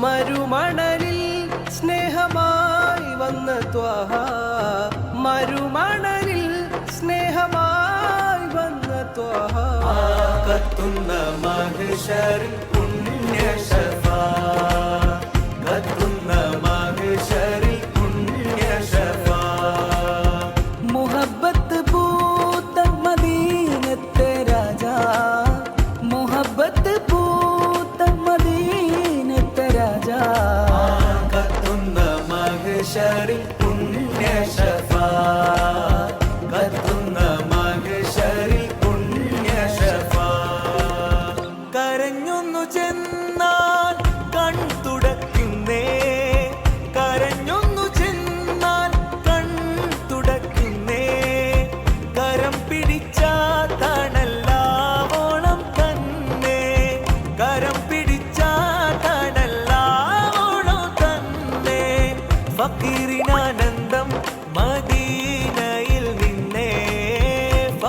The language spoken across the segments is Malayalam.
മരുമണലിൽ സ്നേഹമായി വന്ന ത്വഹ. മരുമണലിൽ സ്നേഹമായി വന്ന ത്വഹ. കത്തുന്ന മഹിഷറിൽ പുണ്യശ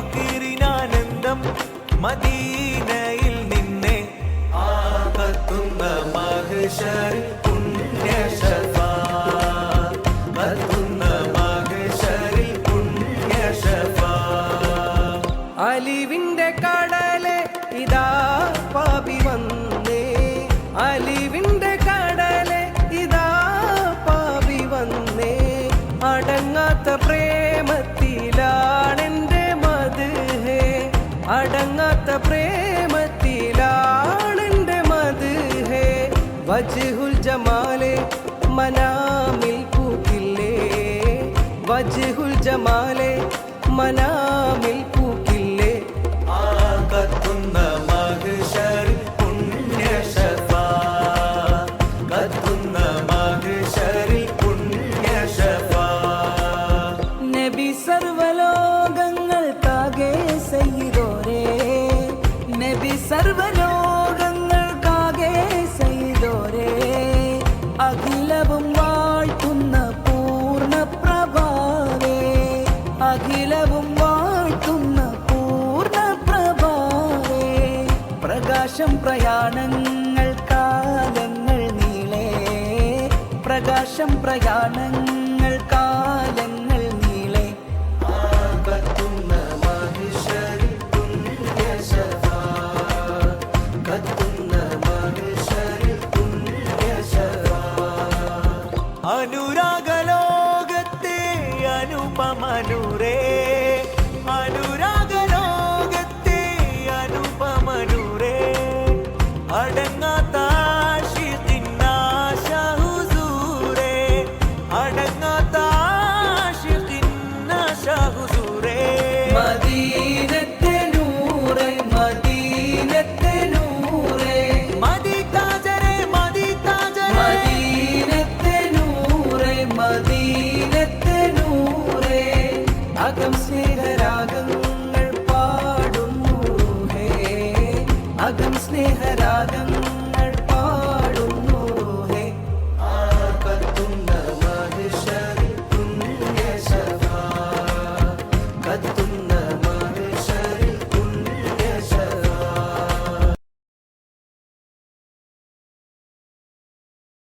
ഫക്കീറിനാനന്ദം മദീനയിൽ നിന്നെ ആപത്തുന്ന കത്തുന്ന മഹിഷർ പുണ്യ ശഫാ കത്തുന്ന മഹിഷറിൽ പുണ്യ ശഫാ അലിവിന്റെ കടലെ ഇതാ പാപി വന്നേ. അലിവിന്റെ അടങ്ങാത്ത പ്രേമത്തിലാണെന്റെ മത് ഹേ വജുഹുൽ ജമാലെ മനാമിൽ പൂക്കില്ലേ വജുഹുൽ ജമാലെ മനാമിൽ സർവലോകങ്ങൾക്കാകെ സയ്യിദോരേ അഖിലവും വാഴ്ത്തുന്ന പൂർണ പ്രഭാവേ. അഖിലവും വാഴ്ത്തുന്ന പൂർണ പ്രഭാവേ. പ്രകാശം പ്രയാണങ്ങൾ കാലങ്ങൾ നീളേ പ്രകാശം പ്രയാണങ്ങൾ അനുരാഗലോകത്തെ അനുപമനുരേ. അനുരാഗലോകത്തെ അനുപമനുരേ. അടങ്ങാത്ത സ്നേഹരാഗങ്ങൾ പാടുന്നു. ഹേ അകം സ്നേഹരാഗങ്ങൾ